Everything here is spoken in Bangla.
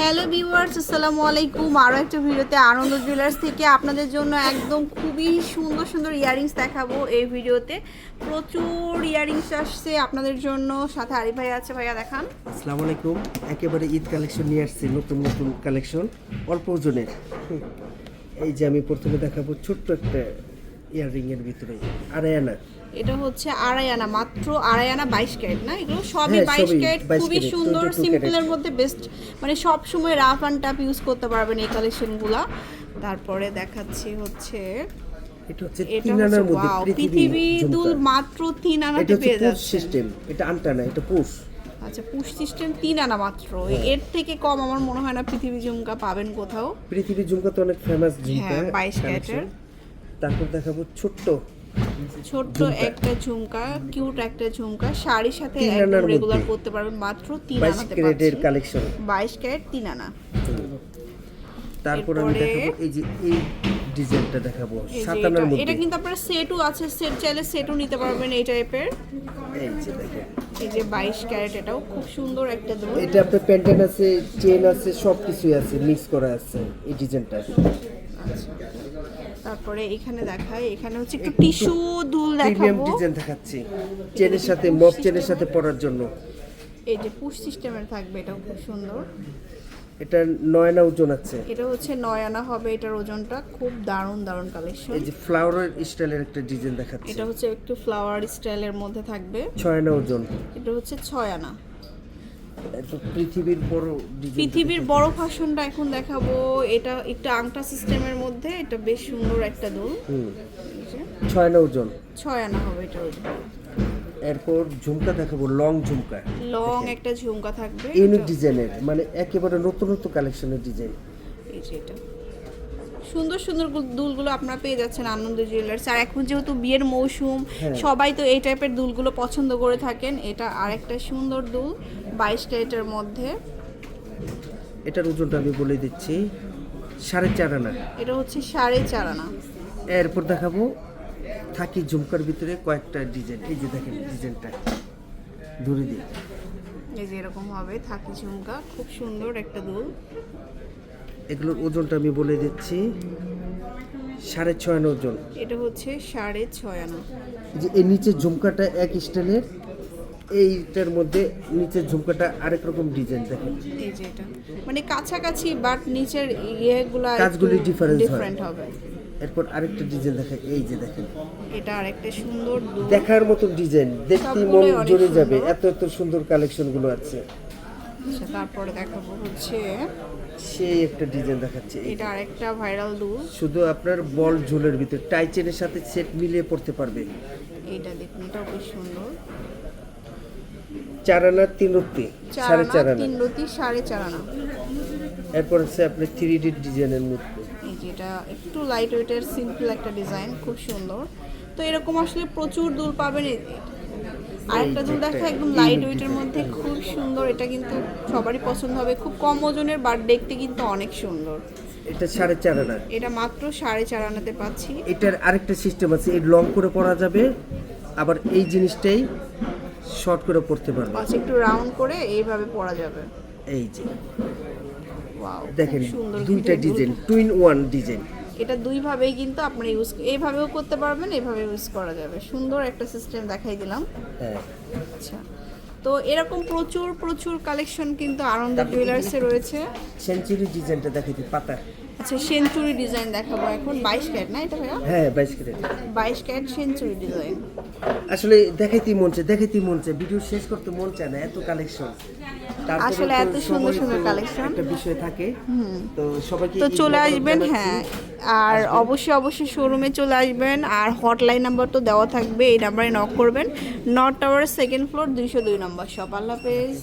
হ্যালো ভিউয়ার্স, আসসালামু আলাইকুম। আরও একটা ভিডিওতে আনন্দ জুয়েলার্স থেকে আপনাদের জন্য একদম খুবই সুন্দর সুন্দর ইয়ারিংস দেখাবো এই ভিডিওতে। প্রচুর ইয়ারিংস আসছে আপনাদের জন্য। সাথে আরিফ ভাই আছে, ভাইয়া দেখান। আসসালামু আলাইকুম। একেবারে ঈদ কালেকশন নিয়ে আসছি, নতুন নতুন কালেকশন, অল্প ওজনের। এই যে আমি প্রথমে দেখাবো ছোট্ট একটা ইয়াররিং এর ভিতরে আড়াই আনা। এটা হচ্ছে আড়াই আনা মাত্র আড়াই আনা বাইশ ক্যারেট না? এগুলো সবই হ্যাঁ, বাইশ ক্যারেট খুবই সুন্দর 22 সিম্পলের মধ্যে বেস্ট। মানে সব সময় রাফ অ্যান্ড টাফ ইউজ করতে পারবেন এই কালেকশনগুলা। তারপরে দেখাচ্ছি হচ্ছে এটা হচ্ছে তিন আনার মধ্যে পৃথিবী দুল মাত্র তিন আনাতে পেয়ে যাচ্ছে। সিস্টেম এটা আনটা না এটা পুশ। আচ্ছা পুশ সিস্টেম তিন আনা মাত্র। এর থেকে কম আমার মনে হয় না পৃথিবী ঝুমকা পাবেন কোথাও। পৃথিবী ঝুমকা তো অনেক ফেমাস ঝুমকা হ্যাঁ, 22 collection। ক্যারেটের। তারপর দেখাবো ছোট্ট ছোট্ট একটা ঝুমকা কিউট একটা ঝুমকা। শাড়ির সাথে একদম রেগুলার। করতে পারবেন মাত্র তিন বাইশ আনাতে ক্যারেটের কালেকশন বাইশ ক্যারেট তিন আনা। তারপর আমি দেখাবো এই যে এই ডিজাইনটা দেখাবো এই যে সাত এটা- আনার মধ্যে। এটা কিন্তু আপনার সেটও আছে সেট চাইলে সেটও নিতে পারবেন এই টাইপের এই যে দেখেন। এই যে বাইশ ক্যারেট এটাও খুব সুন্দর একটা দোল। এটা আপনার প্যান্টেন আছে চেন আছে সব কিছুই আছে মিক্স করা আছে এই ডিজাইনটা। তারপরে এখানে দেখায় এখানে হচ্ছে একটু টিস্যু দুল দেখাবো। ডিজাইন দেখাচ্ছি চেনের সাথে মক চেনের সাথে পরার জন্য। এই যে পুশ সিস্টেমের থাকবে এটাও খুব সুন্দর। এটা নয় না ওজন আছে। এটা হচ্ছে নয় আনা হবে এটার ওজনটা খুব দারুণ দারুণ কালেকশন এই যে ফ্লাওয়ারের স্টাইলের একটা ডিজাইন দেখাচ্ছি। এটা হচ্ছে একটু ফ্লাওয়ার স্টাইলের মধ্যে থাকবে। ছয় আনা ওজন। এটা হচ্ছে ছয় আনা পৃথিবীর বড় পৃথিবীর বড় ফাংশনটা এখন দেখাবো। এটা একটা আংটা সিস্টেমের মধ্যে এটা বেশ সুন্দর একটা দোল। ছয় না ওজন। ছয় আনা হবে এটার ওজন। এরপর ঝুমকা দেখাবো লং ঝুমকা। লং একটা ঝুমকা থাকবে। ইউনিক ডিজাইনের মানে একেবারে নতুন নতুন কালেকশনের ডিজাইন এই যে এটা। সুন্দর সুন্দর দুলগুলো আপনারা পেয়ে যাচ্ছেন আনন্দ জুয়েলার্স আর এখন যেহেতু বিয়ের মৌসুম হ্যাঁ। সবাই তো এই টাইপের দুলগুলো পছন্দ করে থাকেন। এটা আরেকটা সুন্দর দুল। বাইশ ক্যারেটের মধ্যে। এটার ওজনটা আমি বলে দিচ্ছি সাড়ে চার আনা। এটা হচ্ছে সাড়ে চার আনা। এরপর দেখাবো থাকি ঝুমকার ভিতরে কয়েকটা ডিজাইন। এই যে দেখেন ডিজাইনটা ধরে দিই। এই যে এরকম হবে থাকি ঝুমকা খুব সুন্দর একটা দুল। এগুলোর ওজনটা আমি বলে দিচ্ছি সাড়ে ছয় আনা ওজন। এটা হচ্ছে সাড়ে ছয় আনা। এই যে এই নিচে ঝুমকাটা এক স্টাইলের এইটার মধ্যে নিচের ঝুমকাটা আরেক রকম ডিজাইন দেখেন এই যে এটা। মানে কাছাকাছি বাট নিচের ইয়েগুলো কাজগুলি হয়। ডিফারেন্ট হবে। এরপর আরেকটা ডিজাইন দেখেন এই যে দেখেন। এটা আরেকটা সুন্দর দেখার মতো ডিজাইন দেখতেই মন জুড়ে যাবে। এত এত সুন্দর কালেকশনগুলো আছে। আচ্ছা, তারপরে দেখাবো হচ্ছে সেই একটা ডিজাইন দেখাচ্ছে এটা আরেকটা ভাইরাল দুল শুধু আপনার বল ঝোলের ভিতরে টাই চেনের সাথে সেট মিলিয়ে পড়তে পারবে। এইটা দেখুন এটাও বেশ সুন্দর। চার আনা তিন চার সাড়ে চার আনা। তিন রতি সাড়ে চার আনা। এরপর হচ্ছে আপনার থ্রি ডি ডিজাইনের মধ্যে যেটা একটু লাইট ওয়েটের সিম্পল একটা ডিজাইন খুব সুন্দর। তো এরকম আসলে প্রচুর দুল পাবেন আরেকটা দুল দেখা একদম লাইট ওয়েটের মধ্যে খুব সুন্দর। এটা কিন্তু সবারই পছন্দ হবে। খুব কম ওজনের বাট দেখতে কিন্তু অনেক সুন্দর। এটা সাড়ে চার আনা। এটা মাত্র সাড়ে চার আনাতে পাচ্ছি। এটার আরেকটা সিস্টেম আছে এই লং করে পরা যাবে। আবার এই জিনিসটাই শর্ট করে পড়তে পারবে। আচ্ছা একটু রাউন্ড করে এইভাবে পরা যাবে। এই যে। ওয়াও দেখেন দুইটা ডিজাইন টুইন ওয়ান ডিজাইন। এটা দুইভাবেই কিন্তু আপনারা ইউজ এইভাবেও করতে পারবেন এইভাবে ইউজ করা যাবে। সুন্দর একটা সিস্টেম দেখাই দিলাম। হ্যাঁ। আচ্ছা তো এরকম প্রচুর প্রচুর কালেকশন কিন্তু আনন্দ জুয়েলার্সে রয়েছে। সেঞ্চুরি ডিজাইনটা দেখাইতে পাতা আচ্ছা সেঞ্চুরি ডিজাইন দেখাবো এখন। বাইশ ক্যারেট না এটা ভাইয়া? হ্যাঁ বাইশ ক্যারেট। বাইশ ক্যারেট সেঞ্চুরি ডিজাইন আসলে দেখাইতেই মন চায় দেখাইতেই মন চায়। ভিডিও শেষ করতে মন চায় না এত কালেকশন আসলে এত সুন্দর সুন্দর collection। একটা বিষয় থাকে। তো সবাইকে তো চলে আসবেন হ্যাঁ। আর অবশ্যই অবশ্যই শোরুমে চলে আসবেন। আর হটলাইন নাম্বার তো দেওয়া থাকবে এই নাম্বারে নক করবেন। নর্থ টাওয়ারের সেকেন্ড ফ্লোর দুইশো দুই নম্বর শপ আল্লাহ হাফেজ।